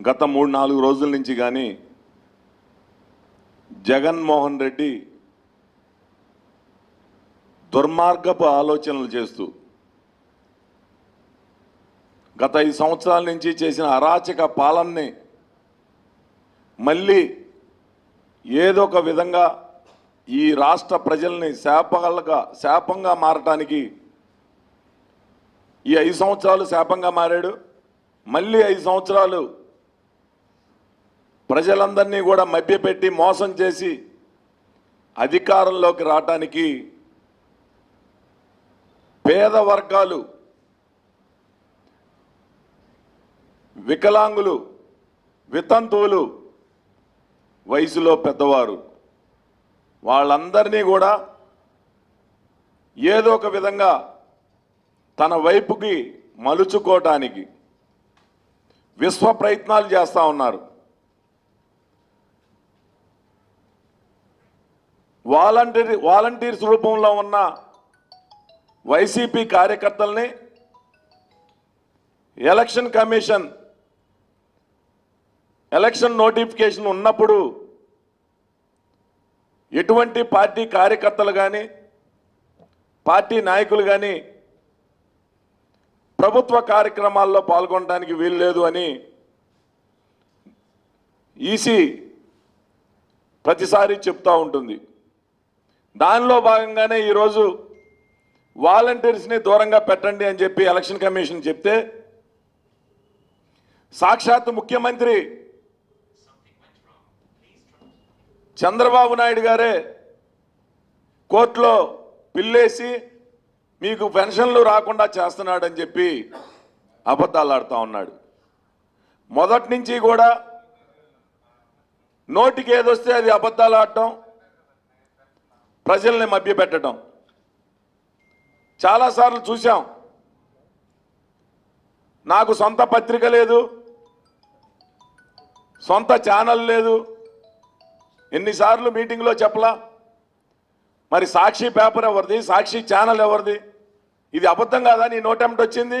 గత మూడు నాలుగు రోజుల నుంచి కానీ జగన్మోహన్ రెడ్డి దుర్మార్గపు ఆలోచనలు చేస్తూ గత ఐదు సంవత్సరాల నుంచి చేసిన అరాచక పాలనని మళ్ళీ ఏదో ఒక విధంగా ఈ రాష్ట్ర ప్రజల్ని శాపాలుగా శాపంగా మారటానికి ఈ ఐదు సంవత్సరాలు శాపంగా మారాడు. మళ్ళీ ఐదు సంవత్సరాలు ప్రజలందరినీ కూడా మభ్యపెట్టి మోసం చేసి అధికారంలోకి రావటానికి పేద వర్గాలు వికలాంగులు వితంతువులు వయసులో పెద్దవారు వాళ్ళందరినీ కూడా ఏదో ఒక విధంగా తన వైపుకి మలుచుకోవటానికి విశ్వ ప్రయత్నాలు చేస్తూ ఉన్నారు. వాలంటీర్ వాలంటీర్స్ రూపంలో ఉన్న వైసీపీ కార్యకర్తల్ని ఎలక్షన్ కమిషన్ ఎలక్షన్ నోటిఫికేషన్ ఉన్నప్పుడు ఎటువంటి పార్టీ కార్యకర్తలు కానీ పార్టీ నాయకులు కానీ ప్రభుత్వ కార్యక్రమాల్లో పాల్గొనడానికి వీలు లేదు అని ఈసీ ప్రతిసారి చెప్తూ ఉంటుంది. దానిలో భాగంగానే ఈరోజు వాలంటీర్స్ని దూరంగా పెట్టండి అని చెప్పి ఎలక్షన్ కమిషన్ చెప్తే సాక్షాత్ ముఖ్యమంత్రి చంద్రబాబు నాయుడు గారే కోర్టులో పిల్లేసి మీకు పెన్షన్లు రాకుండా చేస్తున్నాడని చెప్పి అబద్ధాలు ఆడుతూ ఉన్నాడు. మొదటి నుంచి కూడా నోటికి ఏదొస్తే అది అబద్ధాలు ఆడటం ప్రజల్ని మభ్యపెట్టడం. చాలాసార్లు చూసాం నాకు సొంత పత్రిక లేదు. సొంత ఛానల్ లేదు. ఎన్నిసార్లు మీటింగ్లో చెప్పలా? మరి సాక్షి పేపర్ ఎవరిది? సాక్షి ఛానల్ ఎవరిది? ఇది అబద్ధం కాదా? నీ నోటెంప్ట్ వచ్చింది?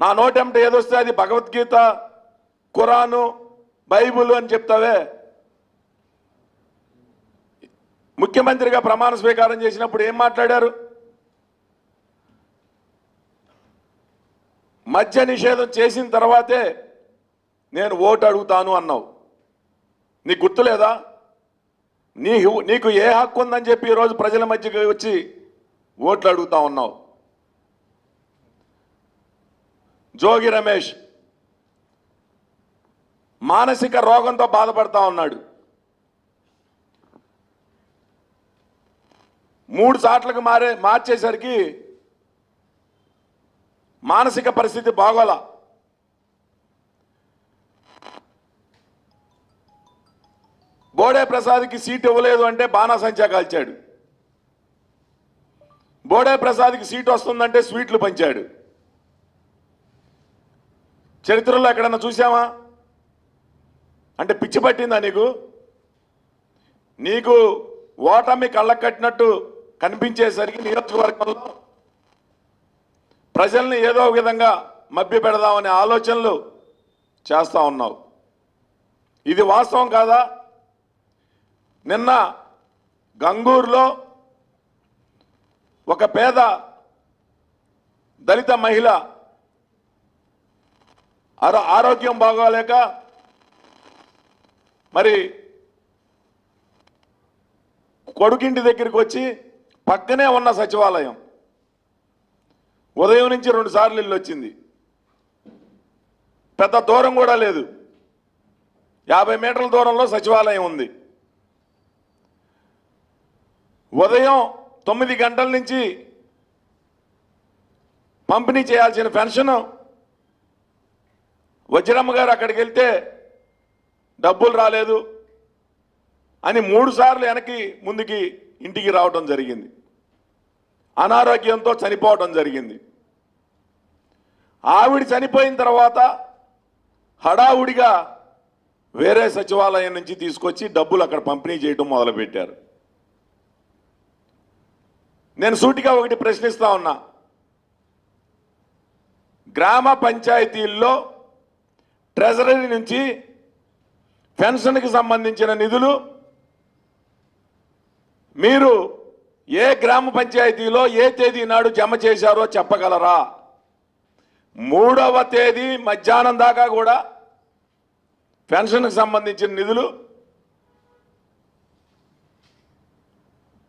నా నోటెంట్ ఏదొస్తే అది భగవద్గీత ఖురాను బైబుల్ అని చెప్తావే? ముఖ్యమంత్రిగా ప్రమాణ స్వీకారం చేసినప్పుడు ఏం మాట్లాడారు? మద్య నిషేధం చేసిన తర్వాతే నేను ఓటు అడుగుతాను అన్నావు. నీకు గుర్తులేదా? నీ నీకు ఏ హక్కు ఉందని చెప్పి ఈరోజు ప్రజల మధ్యకి వచ్చి ఓట్లు అడుగుతా ఉన్నావు. జోగి రమేష్ మానసిక రోగంతో బాధపడతా ఉన్నాడు. మూడు సార్లకు మారే మార్చేసరికి మానసిక పరిస్థితి బాగోలా. బోడే ప్రసాద్కి సీట్ ఇవ్వలేదు అంటే బాణాసంచా కాల్చాడు. బోడే ప్రసాద్కి సీట్ వస్తుందంటే స్వీట్లు పంచాడు. చరిత్రలో ఎక్కడన్నా చూసావా అంటే పిచ్చి పట్టిందా నీకు? నీకు ఓటమి కళ్ళకు కట్టినట్టు కనిపించేసరికి నియోజకవర్గంలో ప్రజల్ని ఏదో విధంగా మభ్య పెడదామనే ఆలోచనలు చేస్తూ ఉన్నావు. ఇది వాస్తవం కాదా? నిన్న గంగూరులో ఒక పేద దళిత మహిళ ఆరో ఆరోగ్యం బాగోలేక మరి కొడుకింటి దగ్గరికి వచ్చి పక్కనే ఉన్న సచివాలయం. ఉదయం నుంచి రెండు సార్లు ఇల్లు వచ్చింది. పెద్ద దూరం కూడా లేదు. యాభై మీటర్ల దూరంలో సచివాలయం ఉంది. ఉదయం తొమ్మిది గంటల నుంచి పంపిణీ చేయాల్సిన పెన్షన్ వజ్రమ్మ గారు అక్కడికి వెళ్తే డబ్బులు రాలేదు అని మూడు సార్లు వెనక్కి ముందుకి ఇంటికి రావడం జరిగింది. అనారోగ్యంతో చనిపోవడం జరిగింది. ఆవిడ చనిపోయిన తర్వాత హడావుడిగా వేరే సచివాలయం నుంచి తీసుకొచ్చి డబ్బులు అక్కడ పంపిణీ చేయడం మొదలుపెట్టారు. నేను సూటిగా ఒకటి ప్రశ్నిస్తా ఉన్నా. గ్రామ పంచాయతీల్లో ట్రెజరీ నుంచి పెన్షన్కి సంబంధించిన నిధులు మీరు ఏ గ్రామ పంచాయతీలో ఏ తేదీ నాడు జమ చేశారో చెప్పగలరా? మూడవ తేదీ మధ్యాహ్నం దాకా కూడా పెన్షన్కి సంబంధించిన నిధులు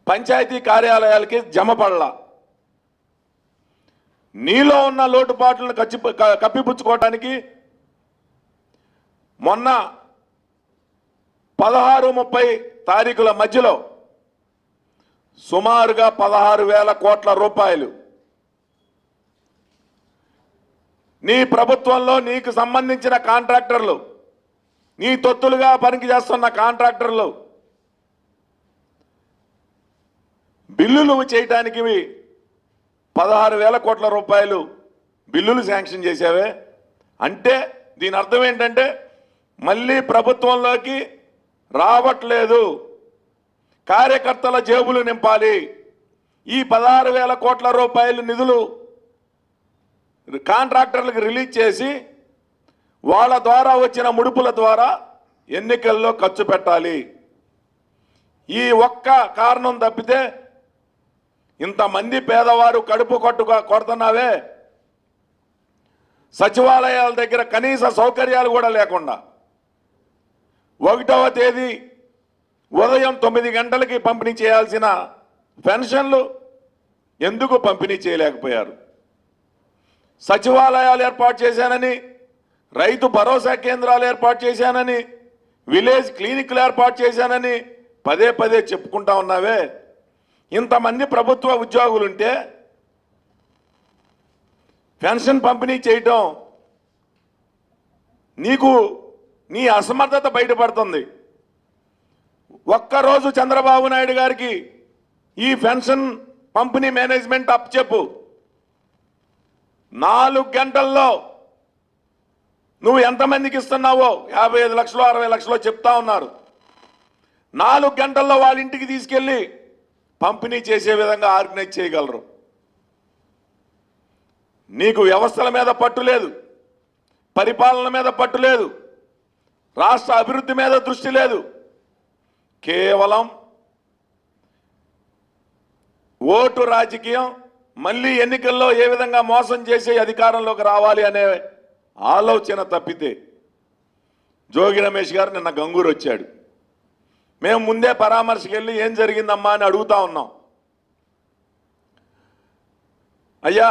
పంచాయతీ కార్యాలయాలకి జమ పడలా. నీలో ఉన్న లోటుపాట్లను కచ్చి కప్పిపుచ్చుకోవటానికి మొన్న పదహారు ముప్పై తారీఖుల మధ్యలో సుమారుగా పదహారు వేల కోట్ల రూపాయలు. నీ ప్రభుత్వంలో నీకు సంబంధించిన కాంట్రాక్టర్లు నీ తొత్తులుగా పనికి చేస్తున్న కాంట్రాక్టర్లు బిల్లులు చేయటానికి పదహారు వేల కోట్ల రూపాయలు బిల్లులు శాంక్షన్ చేసావే అంటే దీని అర్థం ఏంటంటే మళ్ళీ ప్రభుత్వంలోకి రావట్లేదు. కార్యకర్తల జేబులు నింపాలి. ఈ పదహారు వేల కోట్ల రూపాయలు నిధులు కాంట్రాక్టర్లకు రిలీజ్ చేసి వాళ్ళ ద్వారా వచ్చిన ముడుపుల ద్వారా ఎన్నికల్లో ఖర్చు పెట్టాలి. ఈ ఒక్క కారణం తప్పితే ఇంతమంది పేదవారు కడుపు కొట్టుగా కొడుతున్నావే. సచివాలయాల దగ్గర కనీస సౌకర్యాలు కూడా లేకుండా ఒకటవ తేదీ ఉదయం తొమ్మిది గంటలకి పంపిణీ చేయాల్సిన పెన్షన్లు ఎందుకు పంపిణీ చేయలేకపోయారు? సచివాలయాలు ఏర్పాటు చేశానని రైతు భరోసా కేంద్రాలు ఏర్పాటు చేశానని విలేజ్ క్లినిక్లు ఏర్పాటు చేశానని పదే పదే చెప్పుకుంటా ఉన్నావే. ఇంతమంది ప్రభుత్వ ఉద్యోగులుంటే పెన్షన్ పంపిణీ చేయటం నీకు నీ అసమర్థత బయటపడుతుంది. ఒక్కరోజు చంద్రబాబు నాయుడు గారికి ఈ పెన్షన్ పంపిణీ మేనేజ్మెంట్ అప్ చెప్పు. నాలుగు గంటల్లో నువ్వు ఎంతమందికి ఇస్తున్నావో? యాభై ఐదు లక్షలు అరవై లక్షలు చెప్తా ఉన్నారు. నాలుగు గంటల్లో వాళ్ళ ఇంటికి తీసుకెళ్ళి పంపిణీ చేసే విధంగా ఆర్గనైజ్ చేయగలరు. నీకు వ్యవస్థల మీద పట్టు లేదు. పరిపాలన మీద పట్టు లేదు. రాష్ట్ర అభివృద్ధి మీద దృష్టి లేదు. కేవలం ఓటు రాజకీయం మళ్ళీ ఎన్నికల్లో ఏ విధంగా మోసం చేసి అధికారంలోకి రావాలి అనే ఆలోచన తప్పితే జోగి రమేష్ గారు నిన్న గంగూరు వచ్చాడు. మేము ముందే పరామర్శకెళ్ళి ఏం జరిగిందమ్మా అని అడుగుతా ఉన్నాం. అయ్యా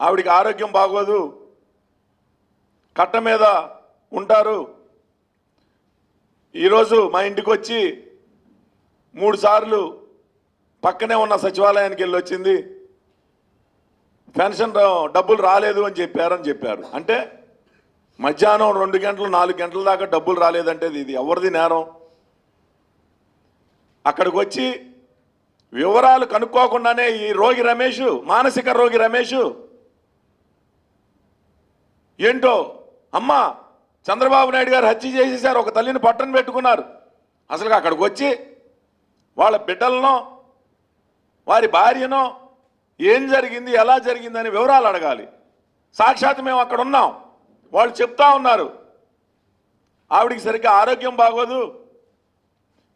ఆవిడికి ఆరోగ్యం బాగోదు కట్ట మీద ఉంటారు ఈరోజు మా ఇంటికి వచ్చి మూడు సార్లు పక్కనే ఉన్న సచివాలయానికి వెళ్ళి వచ్చింది. పెన్షన్ ర- డబ్బులు రాలేదు అని చెప్పారని చెప్పారు. అంటే మధ్యాహ్నం రెండు గంటలు నాలుగు గంటల దాకా డబ్బులు రాలేదంటే ఇది ఎవరిది నేరం? అక్కడికి వచ్చి వివరాలు కనుక్కోకుండానే ఈ రోగి రమేష్ మానసిక రోగి రమేష్ ఏంటో? అమ్మా చంద్రబాబు నాయుడు గారు హత్య చేసేసారు. ఒక తల్లిని పట్టను పెట్టుకున్నారు. అసలు అక్కడికి వచ్చి వాళ్ళ బిడ్డలనో వారి భార్యనో ఏం జరిగింది ఎలా జరిగిందని వివరాలు అడగాలి. సాక్షాత్ మేము అక్కడ ఉన్నాం. వాళ్ళు చెప్తా ఉన్నారు. ఆవిడికి సరిగ్గా ఆరోగ్యం బాగోదు.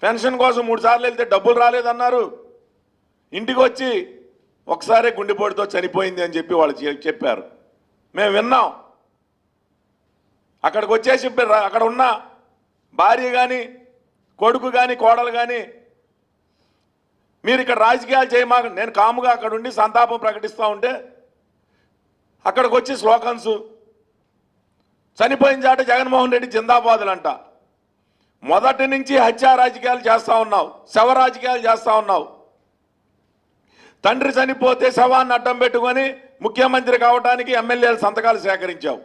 పెన్షన్ కోసం మూడు సార్లు వెళ్తే డబ్బులు రాలేదన్నారు. ఇంటికి వచ్చి ఒకసారే గుండెపోటుతో చనిపోయింది అని చెప్పి వాళ్ళు చెప్పారు. మేము విన్నాం. అక్కడికి వచ్చేసి అక్కడ ఉన్న భార్య కానీ కొడుకు కానీ కోడలు కానీ మీరు ఇక్కడ రాజకీయాలు చేయమాక నేను కాముగా అక్కడ ఉండి సంతాపం ప్రకటిస్తూ ఉంటే అక్కడికి వచ్చి స్లోకన్స్ చనిపోయిన చాట జగన్మోహన్ రెడ్డి జిందాబాదులంట. మొదటి నుంచి హత్యా రాజకీయాలు చేస్తూ ఉన్నావు. శవ రాజకీయాలు చేస్తూ ఉన్నావు. తండ్రి చనిపోతే శవాన్ని అడ్డం పెట్టుకొని ముఖ్యమంత్రి కావడానికి ఎమ్మెల్యేలు సంతకాలు సేకరించావు.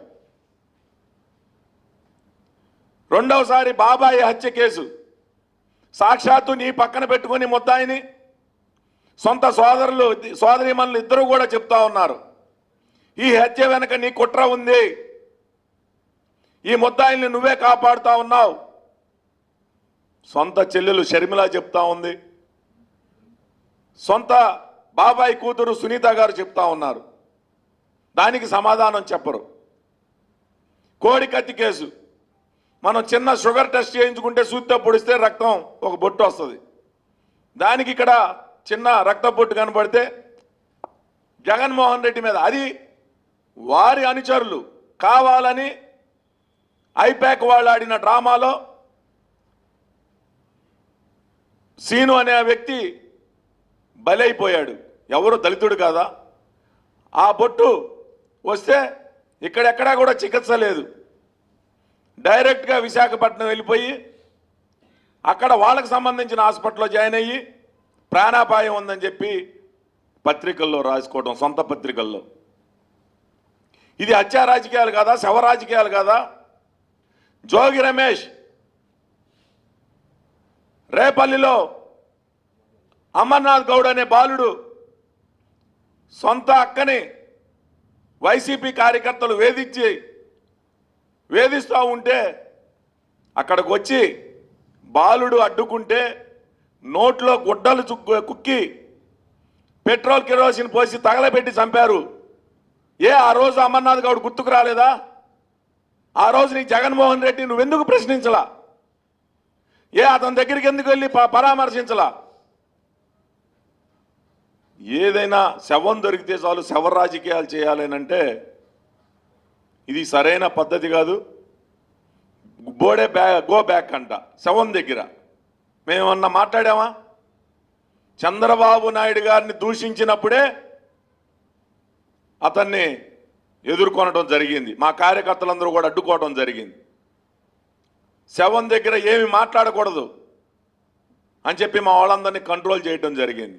రెండవసారి బాబాయి హత్య కేసు. సాక్షాత్తు నీ పక్కన పెట్టుకుని ముద్దాయిని సొంత సోదరులు సోదరిమణులు ఇద్దరు కూడా చెప్తా ఉన్నారు. ఈ హత్య వెనక నీ కుట్ర ఉంది. ఈ ముద్దాయిల్ని నువ్వే కాపాడుతా ఉన్నావు. సొంత చెల్లెలు షర్మిల చెప్తా ఉంది. సొంత బాబాయ్ కూతురు సునీత గారు చెప్తా ఉన్నారు. దానికి సమాధానం చెప్పరు. కోడి కత్తి కేసు. మనం చిన్న షుగర్ టెస్ట్ చేయించుకుంటే సూత్తో పొడిస్తే రక్తం ఒక బొట్టు వస్తుంది. దానికి ఇక్కడ చిన్న రక్త బొట్టు కనపడితే జగన్మోహన్ రెడ్డి మీద. అది వారి అనుచరులు. కావాలని ఐపాక్ వాళ్ళు ఆడిన డ్రామాలో సీను అనే వ్యక్తి బలైపోయాడు. ఎవరు? దళితుడు కాదా? ఆ బొట్టు వస్తే ఇక్కడెక్కడా కూడా చికిత్స లేదు. డైరెక్ట్గా విశాఖపట్నం వెళ్ళిపోయి అక్కడ వాళ్ళకు సంబంధించిన హాస్పిటల్లో జాయిన్ అయ్యి ప్రాణాపాయం ఉందని చెప్పి పత్రికల్లో రాసుకోవడం సొంత పత్రికల్లో. ఇది హత్యా రాజకీయాలు కాదా? శవ రాజకీయాలు కాదా? జోగి రమేష్ రేపల్లిలో అమర్నాథ్ గౌడ్ అనే బాలుడు సొంత అక్కని వైసీపీ కార్యకర్తలు వేధించి వేధిస్తూ ఉంటే అక్కడికి వచ్చి బాలుడు అడ్డుకుంటే నోట్లో గుడ్డలు కుక్కి పెట్రోల్ కిరోసిన్ పోసి తగలబెట్టి చంపారు. ఏ ఆ రోజు అమర్నాథ్ గౌడ్ గుర్తుకు రాలేదా? ఆ రోజు నీ జగన్మోహన్ రెడ్డి నువ్వెందుకు ప్రశ్నించలా? ఏ అతని దగ్గరికి ఎందుకు వెళ్ళి ప- పరామర్శించలా? ఏదైనా శవం దొరికితే చాలు శవ రాజకీయాలు చేయాలనంటే ఇది సరైన పద్ధతి కాదు. బోడే బ్యా గో బ్యాక్ అంట శవం దగ్గర. మేమన్నా మాట్లాడామా? చంద్రబాబు నాయుడు గారిని దూషించినప్పుడే అతన్ని ఎదుర్కొనడం జరిగింది. మా కార్యకర్తలందరూ కూడా అడ్డుకోవడం జరిగింది. శవం దగ్గర ఏమి మాట్లాడకూడదు అని చెప్పి మా వాళ్ళందరినీ కంట్రోల్ చేయడం జరిగింది.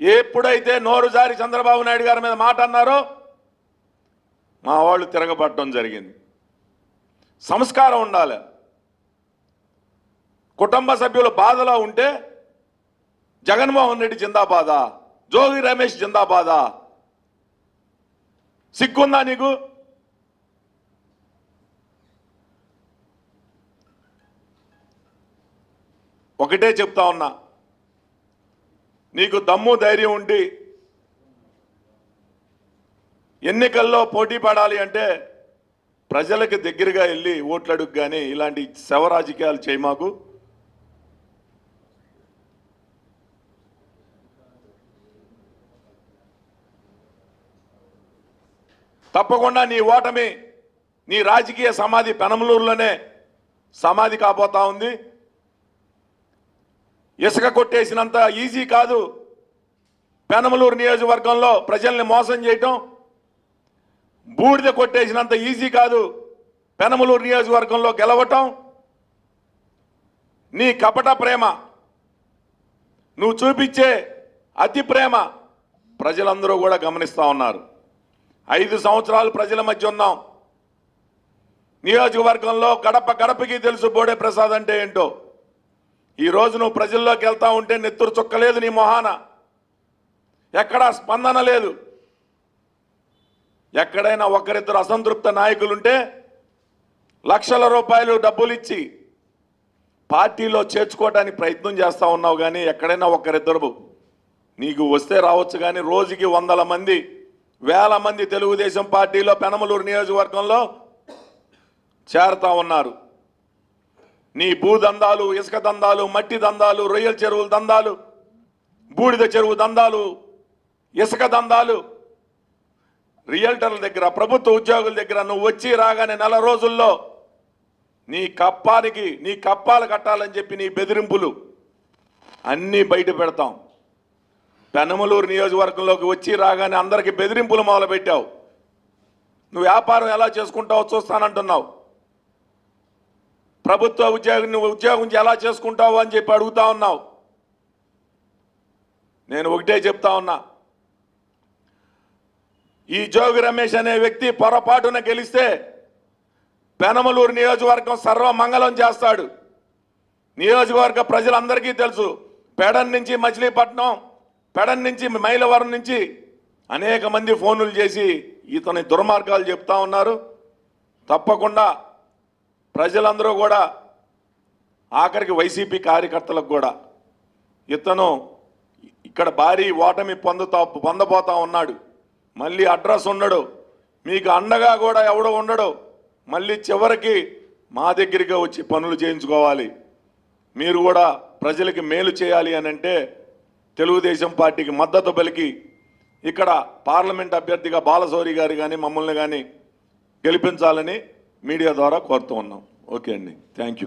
ఎప్పుడైతే నోరుజారి చంద్రబాబు నాయుడు గారి మీద మాట అన్నారో మా వాళ్ళు తిరగబట్టడం జరిగింది. సంస్కారం ఉండాలి. కుటుంబ సభ్యుల బాధలో ఉంటే జగన్మోహన్ రెడ్డి జిందాబాదా జోగి రమేష్ జిందాబాదా. సిగ్గుందా నీకు? ఒకటే చెప్తా ఉన్నా. నీకు దమ్ము ధైర్యం ఉండి ఎన్నికల్లో పోటీ పడాలి అంటే ప్రజలకు దగ్గరగా వెళ్ళి ఓట్లు అడుగు కానీ ఇలాంటి శవ రాజకీయాలు చేయమాకు తప్పకుండా నీ ఓటమి నీ రాజకీయ సమాధి పెనమలూరులోనే సమాధి కాబోతా ఉంది. ఇసుక కొట్టేసినంత ఈజీ కాదు. పెనమలూరు నియోజకవర్గంలో ప్రజల్ని మోసం చేయటం బూడిద కొట్టేసినంత ఈజీ కాదు. పెనమలూరు నియోజకవర్గంలో గెలవటం నీ కపట ప్రేమ. నువ్వు చూపించే అతి ప్రేమ ప్రజలందరూ కూడా గమనిస్తూ ఉన్నారు. ఐదు సంవత్సరాలు ప్రజల మధ్య ఉన్నాం. నియోజకవర్గంలో గడప గడపకి తెలుసు బోడే ప్రసాద్ అంటే ఏంటో. ఈ రోజు నువ్వు ప్రజల్లోకి వెళ్తా ఉంటే నెత్తురు చుక్కలేదు నీ మొహాన. ఎక్కడా స్పందన లేదు. ఎక్కడైనా ఒకరిద్దరు అసంతృప్త నాయకులుంటే లక్షల రూపాయలు డబ్బులు ఇచ్చి పార్టీలో చేర్చుకోవడానికి ప్రయత్నం చేస్తూ ఉన్నావు కానీ ఎక్కడైనా ఒకరిద్దరు నీకు వస్తే రావచ్చు కానీ రోజుకి వందల మంది వేల మంది తెలుగుదేశం పార్టీలో పెనమలూరు నియోజకవర్గంలో చేరుతా ఉన్నారు. నీ భూదందాలు ఇసుక దందాలు మట్టి దందాలు రొయ్యల చెరువుల దందాలు బూడిద చెరువు దందాలు ఇసుక దందాలు రియల్టర్ల దగ్గర ప్రభుత్వ ఉద్యోగుల దగ్గర నువ్వు వచ్చి రాగానే నెల రోజుల్లో నీ కప్పానికి నీ కప్పాలు కట్టాలని చెప్పి నీ బెదిరింపులు అన్నీ బయట పెడతాం. పెనమలూరు నియోజకవర్గంలోకి వచ్చి రాగానే అందరికి బెదిరింపులు మొదలుపెట్టావు. నువ్వు వ్యాపారం ఎలా చేసుకుంటావో చూస్తానంటున్నావు. ప్రభుత్వ ఉద్యోగం నువ్వు ఉద్యోగం ఎలా చేసుకుంటావు అని చెప్పి అడుగుతా ఉన్నావు. నేను ఒకటే చెప్తా ఉన్నా. ఈ జోగి రమేష్ అనే వ్యక్తి పొరపాటున గెలిస్తే పెనమలూరు నియోజకవర్గం సర్వమంగళం చేస్తాడు. నియోజకవర్గ ప్రజలందరికీ తెలుసు పెడన్ నుంచి మచిలీపట్నం పెడన్ నుంచి మైలవరం నుంచి అనేక మంది ఫోనులు చేసి ఇతని దుర్మార్గాలు చెప్తా ఉన్నారు. తప్పకుండా ప్రజలందరూ కూడా ఆఖరికి వైసీపీ కార్యకర్తలకు కూడా ఇతను ఇక్కడ భారీ ఓటమి పొందుతా పొందబోతా ఉన్నాడు. మళ్ళీ అడ్రస్ ఉండడు. మీకు అండగా కూడా ఎవడో ఉండడు. మళ్ళీ చివరికి మా దగ్గరికి వచ్చి పనులు చేయించుకోవాలి. మీరు కూడా ప్రజలకి మేలు చేయాలి అని అంటే తెలుగుదేశం పార్టీకి మద్దతు పలికి ఇక్కడ పార్లమెంట్ అభ్యర్థిగా బాలశౌరి గారు కానీ మమ్మల్ని కానీ గెలిపించాలని మీడియా ద్వారా కోరుతూ ఉన్నాం. ఓకే అండి. Thank you.